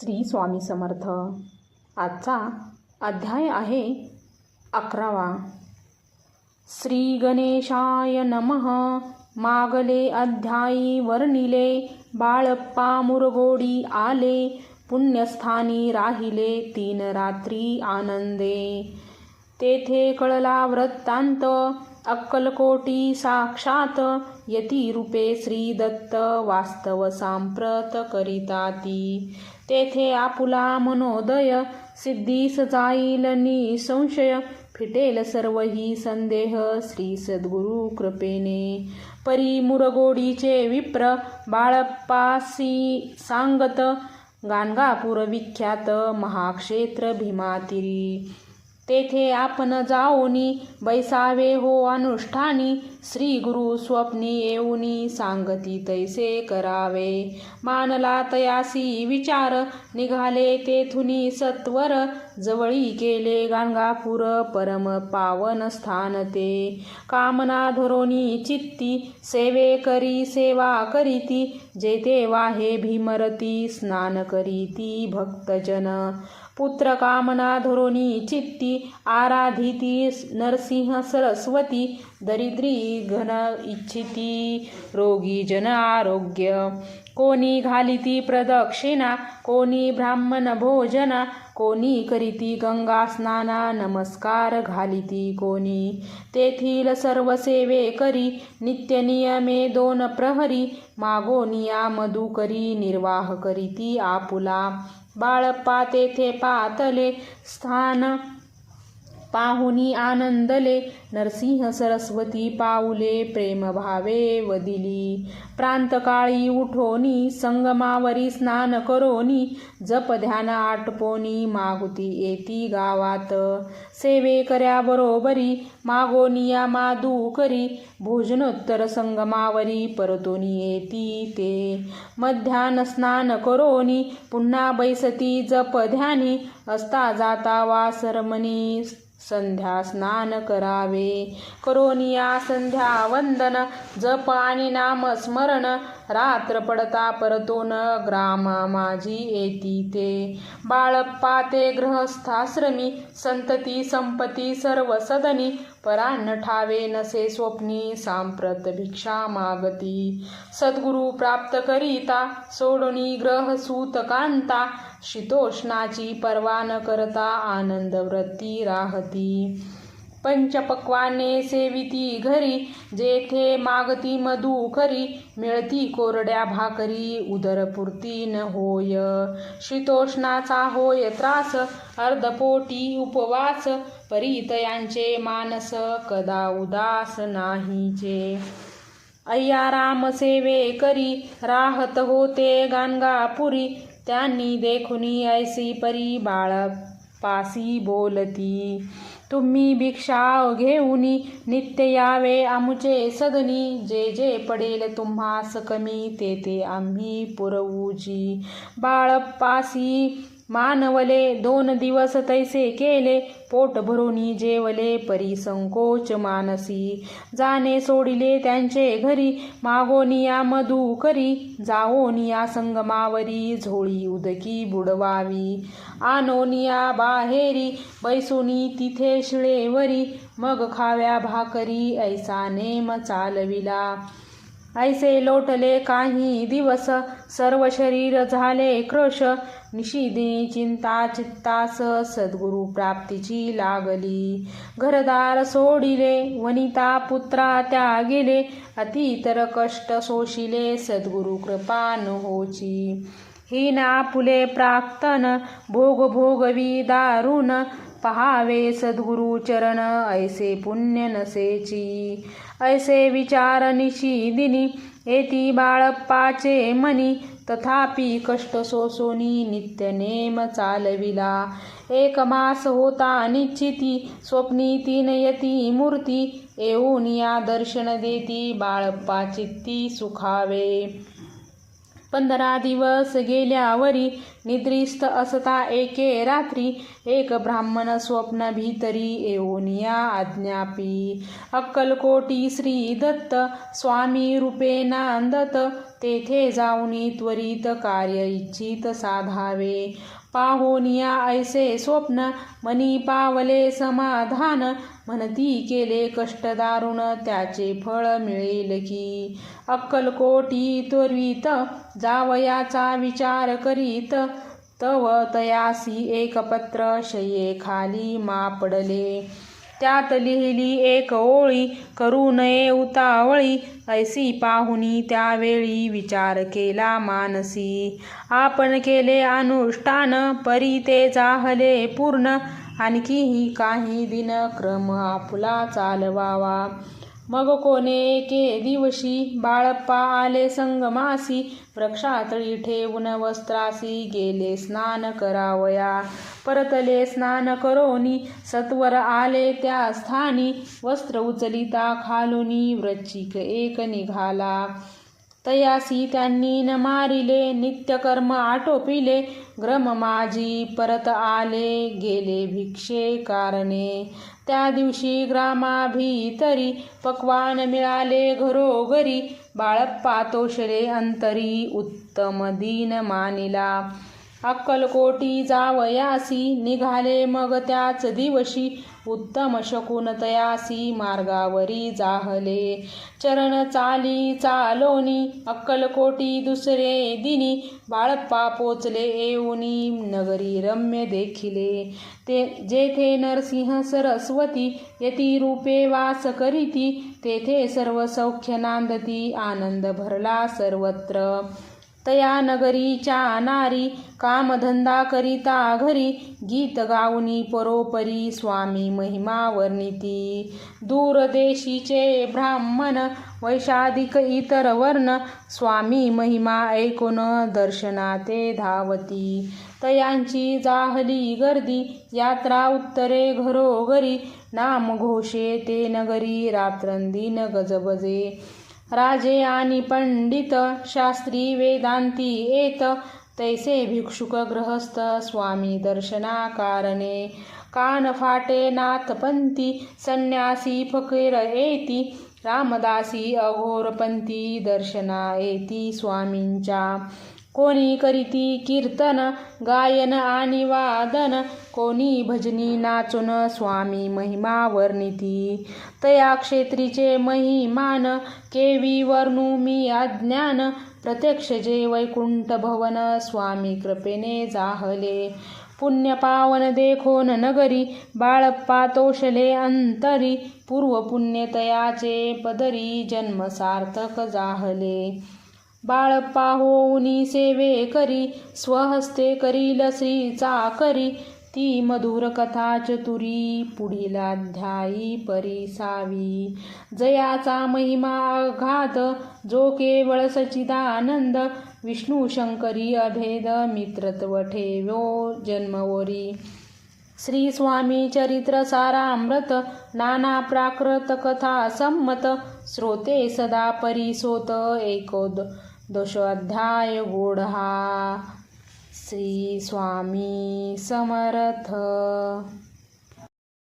श्री स्वामी समर्थ. आजचा अध्याय आहे अकरावा. श्री गणेशाय नमः. मागले अध्यायी वर्णिले बाळप्पा मुरगोडी आले पुण्यस्थानी राहिले तीन रात्री आनंदे. तेथे कळला वृत्तांत अक्कलकोटी साक्षात यती रूपे श्री दत्त वास्तव सांप्रत करिता ती तेथे आपुला मनोदय सिद्धीस जाईल निसंशय फिटेल सर्व ही संदेह श्री सद्गुरु कृपेने. परी मुरगोडीचे विप्र बाळपासी सांगत गाणगापूर विख्यात महाक्षेत्र भीमातिरी तेथे आपण जाऊनी बैसावे हो अनुष्ठानी श्री गुरु स्वप्नी येऊनी सांगती तैसे करावे. मानला तयासी विचार निघाले तेथुनी सत्वर जवळी केले गाणगापूर परम पावन स्थान ते. कामना धरोनी चित्ती सेवे करी सेवा करीती जेते वाहे भीमरती स्नान करीती भक्तजन. पुत्र कामना चित्ती आराधिती नरसिंह सरस्वती दरिद्री घन इच्छिती रोगी जन आरोग्य। कोणी घालिती प्रदक्षिणा कोणी ब्राह्मण भोजना कोणी करीती गंगा स्नाना नमस्कार घालिती कोणी. तेथील सर्व सेवे करी नित्य नियमे दोन प्रहरी मागोनिया मधु करी निर्वाह करीती आपुला. बाळप्पा तेथे पातले स्थान पाहुनी आनंदले नरसिंह सरस्वती पाऊले प्रेमभावे वदिली. प्रांतकाळी उठोनी संगमावरी स्नान करोनी जप ध्यान आटपोनी मागुती येती गावात. सेवे कर्या बरोबरी मागोनिया मादू करी भोजनोत्तर संगमावरी परतोनी येती ते. मध्यान स्नान करोनी पुन्हा बैसती जप ध्यानी असता जाता वासरमणी संध्या स्नान करावे. करोनिया संध्या वंदन जप आणि नामस्मरण रात्र पडता परतोन ग्रामा माझी येती ते. बाळप्पा ते गृहस्थाश्रमी संतती संपती सर्व सदनी परान्न ठावे नसे स्वप्नी सांप्रत भिक्षा मागती सद्गुरु प्राप्त करीता सोडणी ग्रह सूत कांता शीतोष्णाची पर्वा न करता आनंद वृत्ती राहती। पंचपक्वाने सेविती घरी जेथे मागती मधू खरी मिळती कोरड्या भाकरी उदरपुरती न होय. शीतोष्णाचा होय त्रास अर्धपोटी उपवास परितयांचे मानस कदा उदास नाहीचे. अय्या राम सेवे करी राहत होते गाणगापुरी त्यांनी देखुनी ऐसी परी बाळ पासी बोलती. तुम्ही भिक्षा घेऊनी नित्य यावे. आमुचे सदनी जे जे पडेल तुम्हास कमी ते ते आम्ही पुरवूची बाळपासी मानवले दोन दिवस तैसे केले पोट भरूनी जेवले परी संकोच मानसी. जाणे सोडिले त्यांचे घरी मागोनिया मधू करी जाओनिया संगमावरी झोळी उदकी बुडवावी. आनोनिया बाहेरी बैसुनी तिथे शिळेवरी मग खाव्या भाकरी ऐसा नेम चालविला. ऐसे लोटले काही दिवस सर्व शरीर झाले क्रश निशिदी चिंता चित्तास सद्गुरु प्राप्तीची लागली. घरदार सोडिले वनिता पुत्रा त्या गेले अतितर कष्ट सोशिले सद्गुरु कृपा न होची. हिना फुले प्राक्तन भोग भोगवी दारुण पहावे सद्गुरु चरण ऐसे पुण्य नसेची. ऐसे विचार निशिदिनी येती बाळप्पाचे मनी तथापि कष्ट सोसोनी नित्य नेम चालविला. एक मास होता अनिश्चिती स्वप्नी तीन यती मूर्ती येऊन या दर्शन देती बाळप्पा चित्ती सुखावे. पंधरा दिवस गेल्यावरी निद्रिस्त असता एके रात्री. एक ब्राह्मण स्वप्न भीतरी येऊनिया आज्ञापी. अक्कलकोटी श्री दत्त स्वामी रूपे नांदत तेथे जाऊनी त्वरित कार्य इच्छित साधावे. पाहोनिया ऐसे स्वप्न मनी पावले समाधान. म्हणती केले कष्ट दारुण त्याचे फळ मिळेल की? अक्कलकोटी त्वरित जावयाचा विचार करीत. तव तयासी एक पत्र शये खाली मापडले. त्यात लिहिली एक ओळी करू नये उतावळी ऐसी पाहुनी त्यावेळी विचार केला मानसी. आपण केले अनुष्ठान परी ते जाहले पूर्ण. आणखीही काही दिन क्रम आपुला चालवावा. मग कोणे एके दिवशी बाळप्पा आले संगमासी वृक्षातळी ठेवून वस्त्रासी गेले स्नान करावया. परतले स्नान करोनी सत्वर आले त्या स्थानी वस्त्र उचलिता खालुनी वृश्चिक एक निघाला. तयासी त्यांनी न मारिले नित्यकर्म आटोपिले ग्रम माझी परत आले गेले भिक्षे कारणे त्या दिवशी ग्रामाभीतरी पक्वान मिळाले घरोघरी. बाळप्पा तोषले अंतरी उत्तम दीन मानिला. अक्कलकोटी जावयासी निघाले मग त्याच दिवशी. उत्तम शकुन तयासी मार्गावरी जाहले. चरण चाली चालोनी अक्कलकोटी दुसरे दिनी बाळप्पा पोचले येऊनी नगरी रम्य देखिले. ते जेथे नरसिंह सरस्वती यती रूपे वास करीती तेथे सर्व सौख्य नांदती आनंद भरला सर्वत्र. तया नगरीच्या नारी कामधंदा करिता घरी गीत गाऊनी परोपरी स्वामी महिमा वर्णिती दूरदेशीचे ब्राह्मण वैशादिक इतर वर्ण स्वामी महिमा ऐकून दर्शनाते धावती. तयांची जाहली गर्दी यात्रा उत्तरे घरोघरी नाम घोषे ते नगरी रात्रंदिन गजबजे. राजे आणि पंडित शास्त्री वेदांती येत तैसे भिक्षुक ग्रहस्थ स्वामी दर्शना कारणे कान फाटे नाथपंथी संन्यासी फकीर येती रामदासी अघोरपंथी दर्शना येती स्वामींच्या. कोणी करीती कीर्तन गायन आणि वादन कोणी भजनी नाचून स्वामी महिमा वर्णिती तया क्षेत्रीचे महिमान केवी वर्णू मी अज्ञान प्रत्यक्ष जे वैकुंठ भवन स्वामी कृपेने जाहले. पुण्य पावन देखोन नगरी बाळप्पा तोषले अंतरी पूर्व पुण्यतयाचे पदरी जन्म सार्थक जाहले. बाळप्पा होऊनी सेवे करी स्वहस्ते करील श्रीचा करी. ती मधुर कथा चतुरी पुढील अध्यायी परिसावी. जयाचा महिमा घात जो केवळ सचिदानंद विष्णू शंकरी अभेद मित्रत्व ठेव्यो जन्मवरी श्री स्वामी चरित्र सारामृत नाना प्राकृत कथा संमत श्रोते सदा परिसोत एकोद. दशोध्याय गोढा। श्री स्वामी समर्थ।